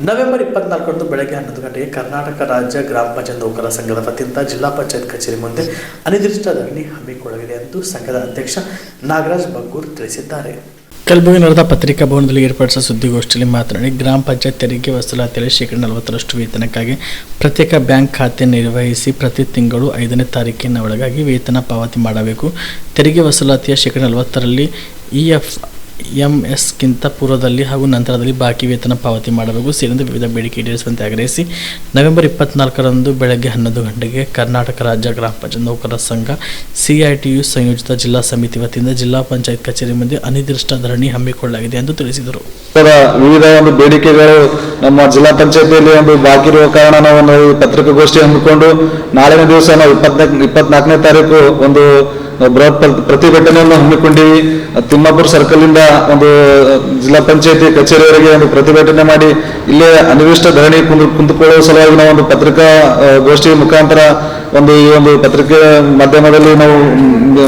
November ಇಪ್ಪತ್ನಾಲ್ಕರಂದು ಬೆಳಗ್ಗೆ ಹನ್ನೊಂದು ಗಂಟೆಗೆ ಕರ್ನಾಟಕ ರಾಜ್ಯ ಗ್ರಾಮ ಪಂಚಾಯತ್ ನೌಕರರ ಸಂಘದ ವತಿಯಿಂದ ಜಿಲ್ಲಾ ಪಂಚಾಯತ್ ಕಚೇರಿ ಮುಂದೆ ಅನಿರ್ದಿಷ್ಟ ಧರಣಿ ಹಮ್ಮಿಕೊಳ್ಳಲಿದೆ ಎಂದು ಸಂಘದ ಅಧ್ಯಕ್ಷ ನಾಗರಾಜ್ ಬಗ್ಗೂರ್ ತಿಳಿಸಿದ್ದಾರೆ. ಕಲಬುರಗಿ ನಗರದ ಪತ್ರಿಕಾ ಭವನದಲ್ಲಿ ಏರ್ಪಡಿಸಿದ ಸುದ್ದಿಗೋಷ್ಠಿಯಲ್ಲಿ ಮಾತನಾಡಿ, ಗ್ರಾಮ ಪಂಚಾಯತ್ ತೆರಿಗೆ ವಸೂಲಾತಿಯಲ್ಲಿ ಶೇಕಡ ನಲವತ್ತರಷ್ಟು ವೇತನಕ್ಕಾಗಿ ಪ್ರತ್ಯೇಕ ಬ್ಯಾಂಕ್ ಖಾತೆ ನಿರ್ವಹಿಸಿ ಪ್ರತಿ ತಿಂಗಳು ಐದನೇ ತಾರೀಕಿನ ಒಳಗಾಗಿ ವೇತನ ಪಾವತಿ ಮಾಡಬೇಕು. ತೆರಿಗೆ ವಸೂಲಾತಿಯ ಶೇಕಡ ನಲವತ್ತರಲ್ಲಿ ಇ ಎಫ್ ಎಂ ಎಸ್ಗಿಂತ ಪೂರ್ವದಲ್ಲಿ ಹಾಗೂ ನಂತರದಲ್ಲಿ ಬಾಕಿ ವೇತನ ಪಾವತಿ ಮಾಡಬೇಕು. ಸೇರಿದಂತೆ ವಿವಿಧ ಬೇಡಿಕೆ ಈಡೇರಿಸುವಂತೆ ಆಗ್ರಹಿಸಿ ನವೆಂಬರ್ ಇಪ್ಪತ್ನಾಲ್ಕರಂದು ಬೆಳಗ್ಗೆ ಹನ್ನೊಂದು ಗಂಟೆಗೆ ಕರ್ನಾಟಕ ರಾಜ್ಯ ಗ್ರಾಮ ಪಂಚಾಯತ್ ನೌಕರರ ಸಂಘ ಸಿಐಟಿಯು ಸಂಯೋಜಿತ ಜಿಲ್ಲಾ ಸಮಿತಿ ವತಿಯಿಂದ ಜಿಲ್ಲಾ ಪಂಚಾಯತ್ ಕಚೇರಿ ಮುಂದೆ ಅನಿರ್ದಿಷ್ಟ ಧರಣಿ ಹಮ್ಮಿಕೊಳ್ಳಲಾಗಿದೆ ಎಂದು ತಿಳಿಸಿದರು. ವಿವಿಧ ಒಂದು ಬೇಡಿಕೆಗಳು ನಮ್ಮ ಜಿಲ್ಲಾ ಪಂಚಾಯತಿಯಲ್ಲಿ ಒಂದು ಬಾಕಿ ಇರುವ ಕಾರಣ ನಾವು ಒಂದು ಪತ್ರಿಕಾಗೋಷ್ಠಿ ಹಮ್ಮಿಕೊಂಡು ನಾಳಿನ ದಿವಸ ನಾವು ಇಪ್ಪತ್ನಾಲ್ಕು ಇಪ್ಪತ್ನಾಲ್ಕನೇ ತಾರೀಕು ಒಂದು ಬೃಹತ್ ಪ್ರ- ಪ್ರತಿಭಟನೆಯನ್ನು ಹಮ್ಮಿಕೊಂಡಿವಿ. ತಿಮ್ಮಾಪುರ ಸರ್ಕಲ್ ಇಂದ ಒಂದು ಜಿಲ್ಲಾ ಪಂಚಾಯತಿ ಕಚೇರಿಯವರಿಗೆ ಒಂದು ಪ್ರತಿಭಟನೆ ಮಾಡಿ ಇಲ್ಲೇ ಅನಿರ್ದಿಷ್ಟ ಧರಣಿ ಕುಂದು, ಕುಂದುಕೊಳ್ಳುವ ಸಲುವಾಗಿ ನಾವು ಒಂದು ಪತ್ರಿಕಾ ಗೋಷ್ಠಿ ಮುಖಾಂತರ ಒಂದು ಈ ಒಂದು ಪತ್ರಿಕೆ ಮಾಧ್ಯಮದಲ್ಲಿ ನಾವು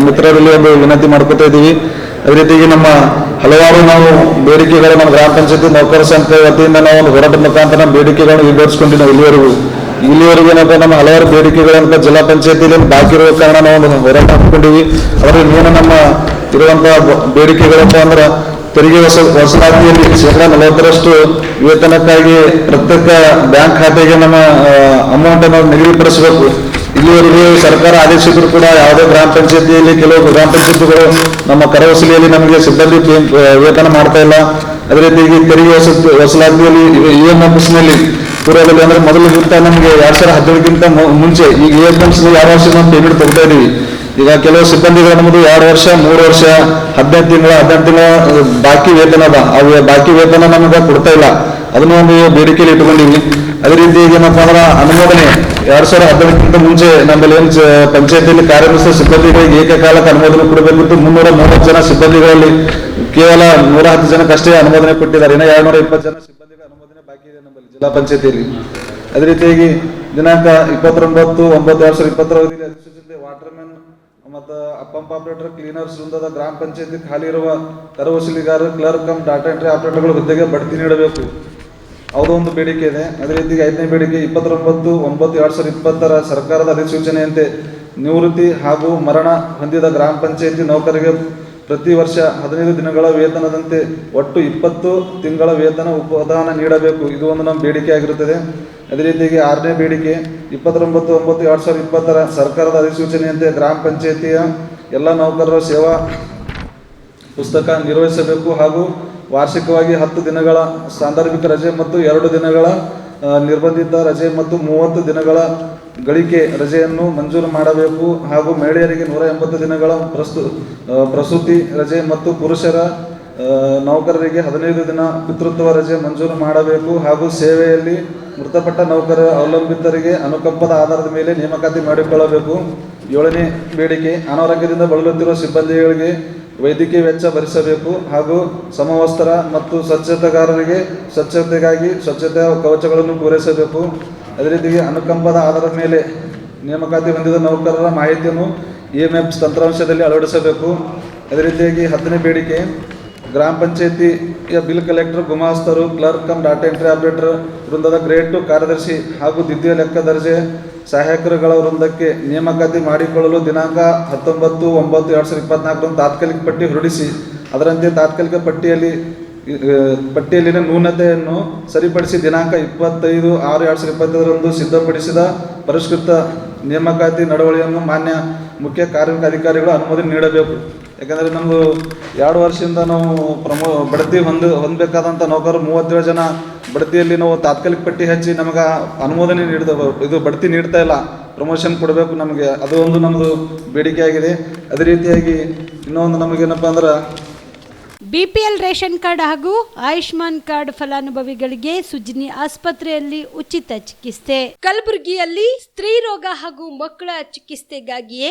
ಮಿತ್ರರಲ್ಲಿ ಒಂದು ವಿನಂತಿ ಮಾಡ್ಕೋತಾ ಇದ್ದೀವಿ. ಅದೇ ರೀತಿಯಾಗಿ ನಮ್ಮ ಹಲವಾರು ನಾವು ಬೇಡಿಕೆಗಳು ನಮ್ಮ ಗ್ರಾಮ ಪಂಚಾಯತಿ ನೌಕರ ಸಂಸ್ಥೆ ವತಿಯಿಂದ ನಾವು ಒಂದು ಹೋರಾಟದ ಮುಖಾಂತರ ನಮ್ಮ ಬೇಡಿಕೆಗಳನ್ನು ಈಡೇರಿಸ್ಕೊಂಡು ನಾವು ಇಲ್ಲಿವರೆಗೂ. ಇಲ್ಲಿವರೆಗೂ ಏನಪ್ಪ ನಮ್ಮ ಹಲವಾರು ಬೇಡಿಕೆಗಳಂತ ಜಿಲ್ಲಾ ಪಂಚಾಯತಿಯಲ್ಲಿ ಬಾಕಿ ಇರುವ ಕಾರಣ ನಾವು ಒಂದು ಹೋರಾಟ ಹಾಕೊಂಡಿವಿ ಅದರಲ್ಲಿ ಏನು ನಮ್ಮ ಇರುವಂತಹ ಬೇಡಿಕೆಗಳಪ್ಪ ಅಂದ್ರೆ ತೆರಿಗೆ ವಸ ವಸಲಾತಿಯಲ್ಲಿ ಶೇಕಡಾ ನಲವತ್ತರಷ್ಟು ವೇತನಕ್ಕಾಗಿ ಪ್ರತ್ಯೇಕ ಬ್ಯಾಂಕ್ ಖಾತೆಗೆ ನಮ್ಮ ಅಮೌಂಟ್ ಅನ್ನು ನಿಗದಿಪಡಿಸಬೇಕು. ಇಲ್ಲಿವರೆಗೂ ಸರ್ಕಾರ ಆದೇಶಿದ್ರು ಕೂಡ ಯಾವುದೇ ಗ್ರಾಮ ಪಂಚಾಯತಿಯಲ್ಲಿ ಕೆಲವು ಗ್ರಾಮ ಪಂಚಾಯತಿಗಳು ನಮ್ಮ ಕರವಸೂಲಿಯಲ್ಲಿ ನಮಗೆ ಸಿಬ್ಬಂದಿ ವೇತನ ಮಾಡ್ತಾ ಇಲ್ಲ. ಅದೇ ರೀತಿ ತೆರಿಗೆ ವಸತಿ ವಸೂಲಾತಿಯಲ್ಲಿ ಇ ಎಂ ನಲ್ಲಿ ಪೂರ್ವದಲ್ಲಿ ಅಂದ್ರೆ ಮೊದಲಿಗಿಂತ ನಮಗೆ ಎರಡ್ ಸಾವಿರದ ಹದಿನೇಳಕ್ಕಿಂತ ಮುಂಚೆ ಈಗ ಇ ಎಂ ಎಫ್ ಎರಡು ವರ್ಷ ನಾವು ಪೇಮೆಂಟ್ ತಗೊಳ್ತಾ ಇದೀವಿ. ಈಗ ಕೆಲವು ಸಿಬ್ಬಂದಿಗಳು ನಮ್ಮದು ಎರಡು ವರ್ಷ, ಮೂರು ವರ್ಷ, ಹದಿನೈದು ತಿಂಗಳ ಹದಿನೆಂಟು ತಿಂಗಳ ಬಾಕಿ ವೇತನ ಅದ. ಅವು ಬಾಕಿ ವೇತನ ನಮಗೆ ಕೊಡ್ತಾ ಇಲ್ಲ. ಅದನ್ನ ಒಂದು ಬೇಡಿಕೆಯಲ್ಲಿ ಇಟ್ಕೊಂಡಿವಿ ಅದೇ ರೀತಿ ಈಗ ಏನಪ್ಪಾ ಅಂದ್ರೆ ಅನುಮೋದನೆ ಎರಡ್ ಸಾವಿರದ ಹದಿನೆಂಟಕ್ಕಿಂತ ಮುಂಚೆ ನಮ್ಮಲ್ಲಿ ಏನು ಪಂಚಾಯತಿಯಲ್ಲಿ ಕಾರ್ಯನಿರ್ವಹಿಸುವ ಸಿಬ್ಬಂದಿಗಳಿಗೆ ಏಕಕಾಲಕ್ಕೆ ಅನುಮೋದನೆ ಕೊಡಬೇಕಿತ್ತು. ಮುನ್ನೂರ ಮೂವತ್ತು ಜನ ಸಿಬ್ಬಂದಿಗಳಲ್ಲಿ ಕೇವಲ ನೂರ ಹತ್ತು ಜನಕ್ಕಷ್ಟೇ ಅನುಮೋದನೆ ಕೊಟ್ಟಿದ್ದಾರೆ. ಇನ್ನು ಎರಡ್ನೂರ ಇಪ್ಪತ್ತು ಜನ ಸಿಬ್ಬಂದಿಗಳ ಅನುಮೋದನೆ ಬಾಕಿ ಇದೆ ನಮ್ಮಲ್ಲಿ ಜಿಲ್ಲಾ ಪಂಚಾಯತಿಯಲ್ಲಿ. ಅದೇ ರೀತಿಯಾಗಿ ದಿನಾಂಕ ಇಪ್ಪತ್ತೊಂಬತ್ತು, ಒಂಬತ್ತು ಎರಡ್ ಸಾವಿರದ ಇಪ್ಪತ್ತರ ಅವಧಿಯಲ್ಲಿ ವಾಟರ್ ಮ್ಯಾನ್ ಮತ್ತು ಪಂಪ್ ಆಪರೇಟರ್ ಕ್ಲೀನರ್ಸ್ ವೃಂದದ ಗ್ರಾಮ ಪಂಚಾಯತಿ ಖಾಲಿ ಇರುವ ಕರ ವಸೂಲಿಗಾರ ಕ್ಲರ್ಕ್, ಕಮ್, ಡಾಟಾ ಎಂಟ್ರಿ ಆಪರೇಟರ್ಗಳ ಹುದ್ದೆಗೆ ಬಡ್ತಿ ನೀಡಬೇಕು. ಯಾವುದೋ ಒಂದು ಬೇಡಿಕೆ ಇದೆ. ಅದೇ ರೀತಿ ಐದನೇ ಬೇಡಿಕೆ ಇಪ್ಪತ್ತೊಂಬತ್ತು, ಒಂಬತ್ತು, ಎರಡು ಸಾವಿರದ ಇಪ್ಪತ್ತರ ಸರ್ಕಾರದ ಅಧಿಸೂಚನೆಯಂತೆ ನಿವೃತ್ತಿ ಹಾಗೂ ಮರಣ ಹೊಂದಿದ ಗ್ರಾಮ ಪಂಚಾಯಿತಿ ನೌಕರಿಗೆ ಪ್ರತಿ ವರ್ಷ ಹದಿನೈದು ದಿನಗಳ ವೇತನದಂತೆ ಒಟ್ಟು ಇಪ್ಪತ್ತು ತಿಂಗಳ ವೇತನ ಉಪದಾನ ನೀಡಬೇಕು. ಇದು ಒಂದು ನಮ್ಮ ಬೇಡಿಕೆ ಆಗಿರುತ್ತದೆ. ಅದೇ ರೀತಿಯಾಗಿ ಆರನೇ ಬೇಡಿಕೆ ಇಪ್ಪತ್ತೊಂಬತ್ತು, ಒಂಬತ್ತು, ಎರಡು ಸಾವಿರದ ಇಪ್ಪತ್ತರ ಸರ್ಕಾರದ ಅಧಿಸೂಚನೆಯಂತೆ ಗ್ರಾಮ ಪಂಚಾಯತಿಯ ಎಲ್ಲ ನೌಕರರ ಸೇವಾ ಪುಸ್ತಕ ನಿರ್ವಹಿಸಬೇಕು ಹಾಗೂ ವಾರ್ಷಿಕವಾಗಿ ಹತ್ತು ದಿನಗಳ ಸಾಂದರ್ಭಿಕ ರಜೆ ಮತ್ತು ಎರಡು ದಿನಗಳ ನಿರ್ಬಂಧಿತ ರಜೆ ಮತ್ತು ಮೂವತ್ತು ದಿನಗಳ ಗಳಿಕೆ ರಜೆಯನ್ನು ಮಂಜೂರು ಮಾಡಬೇಕು. ಹಾಗೂ ಮಹಿಳೆಯರಿಗೆ ನೂರ ಎಂಬತ್ತು ದಿನಗಳ ಪ್ರಸ್ತು ಪ್ರಸೂತಿ ರಜೆ ಮತ್ತು ಪುರುಷರ ನೌಕರರಿಗೆ ಹದಿನೈದು ದಿನ ಪಿತೃತ್ವ ರಜೆ ಮಂಜೂರು ಮಾಡಬೇಕು. ಹಾಗೂ ಸೇವೆಯಲ್ಲಿ ಮೃತಪಟ್ಟ ನೌಕರ ಅವಲಂಬಿತರಿಗೆ ಅನುಕಂಪದ ಆಧಾರದ ಮೇಲೆ ನೇಮಕಾತಿ ಮಾಡಿಕೊಳ್ಳಬೇಕು. ಏಳನೇ ಬೇಡಿಕೆ, ಅನಾರೋಗ್ಯದಿಂದ ಬಳಲುತ್ತಿರುವ ಸಿಬ್ಬಂದಿಗಳಿಗೆ ವೈದ್ಯಕೀಯ ವೆಚ್ಚ ಭರಿಸಬೇಕು ಹಾಗೂ ಸಮವಸ್ತ್ರ ಮತ್ತು ಸ್ವಚ್ಛತೆಗಾರರಿಗೆ ಸ್ವಚ್ಛತೆಗಾಗಿ ಸ್ವಚ್ಛತೆಯ ಕವಚಗಳನ್ನು ಪೂರೈಸಬೇಕು. ಅದೇ ರೀತಿಗೆ ಅನುಕಂಪದ ಆಧಾರದ ಮೇಲೆ ನೇಮಕಾತಿ ಹೊಂದಿದ ನೌಕರರ ಮಾಹಿತಿಯನ್ನು ಇ ಎಂ ಎಫ್ ತಂತ್ರಾಂಶದಲ್ಲಿ ಅಳವಡಿಸಬೇಕು. ಅದೇ ರೀತಿಯಾಗಿ ಹತ್ತನೇ ಬೇಡಿಕೆ ಗ್ರಾಮ ಪಂಚಾಯತಿಯ bill collector, ಗುಮಾಸ್ತರು, clerk cum data entry operator ವೃಂದದ grade two ಕಾರ್ಯದರ್ಶಿ ಹಾಗೂ ದ್ವಿತೀಯ ಲೆಕ್ಕ ದರ್ಜೆ ಸಹಾಯಕರುಗಳ ವೃಂದಕ್ಕೆ ನೇಮಕಾತಿ ಮಾಡಿಕೊಳ್ಳಲು ದಿನಾಂಕ ಹತ್ತೊಂಬತ್ತು, ಒಂಬತ್ತು, ಎರಡು ಸಾವಿರದ ಇಪ್ಪತ್ನಾಲ್ಕರಂದು ತಾತ್ಕಾಲಿಕ ಪಟ್ಟಿ ಹೊರಡಿಸಿ. ಅದರಂತೆ ತಾತ್ಕಾಲಿಕ ಪಟ್ಟಿಯಲ್ಲಿ ಪಟ್ಟಿಯಲ್ಲಿನ ನ್ಯೂನತೆಯನ್ನು ಸರಿಪಡಿಸಿ ದಿನಾಂಕ ಇಪ್ಪತ್ತೈದು, ಆರು, ಎರಡು ಸಾವಿರದ ಇಪ್ಪತ್ತೈದರಂದು ಸಿದ್ಧಪಡಿಸಿದ ಪರಿಷ್ಕೃತ ನೇಮಕಾತಿ ನಡವಳಿಯನ್ನು ಮಾನ್ಯ ಮುಖ್ಯ ಕಾರ್ಮಿಕ ಅಧಿಕಾರಿಗಳು ಅನುಮೋದನೆ ನೀಡಬೇಕು. ಯಾಕಂದರೆ ನಮ್ಮದು ಎರಡು ವರ್ಷದಿಂದ ನಾವು ಪ್ರಮೋ, ಬಡ್ತಿ ಹೊಂದ ಹೊಂದಬೇಕಾದಂಥ ನೌಕರರು ಮೂವತ್ತೇಳು ಜನ, ಬಡ್ತಿಯಲ್ಲಿ ನಾವು ತಾತ್ಕಾಲಿಕ ಪಟ್ಟಿ ಹಚ್ಚಿ ನಮಗೆ ಅನುಮೋದನೆ ನೀಡಿದ, ಇದು ಬಡ್ತಿ ನೀಡ್ತಾ ಇಲ್ಲ, ಪ್ರಮೋಷನ್ ಕೊಡಬೇಕು ನಮಗೆ, ಅದು ಒಂದು ನಮ್ಮದು ಬೇಡಿಕೆ ಆಗಿದೆ. ಅದೇ ರೀತಿಯಾಗಿ ಇನ್ನೊಂದು ನಮಗೇನಪ್ಪ ಅಂದ್ರೆ ಬಿಪಿಎಲ್ ರೇಷನ್ ಕಾರ್ಡ್ ಹಾಗೂ ಆಯುಷ್ಮಾನ್ ಕಾರ್ಡ್ ಫಲಾನುಭವಿಗಳಿಗೆ ಸುಜಿನಿ ಆಸ್ಪತ್ರೆಯಲ್ಲಿ ಉಚಿತ ಚಿಕಿತ್ಸೆ. ಕಲಬುರಗಿಯಲ್ಲಿ ಸ್ತ್ರೀ ರೋಗ ಹಾಗೂ ಮಕ್ಕಳ ಚಿಕಿತ್ಸೆಗಾಗಿಯೇ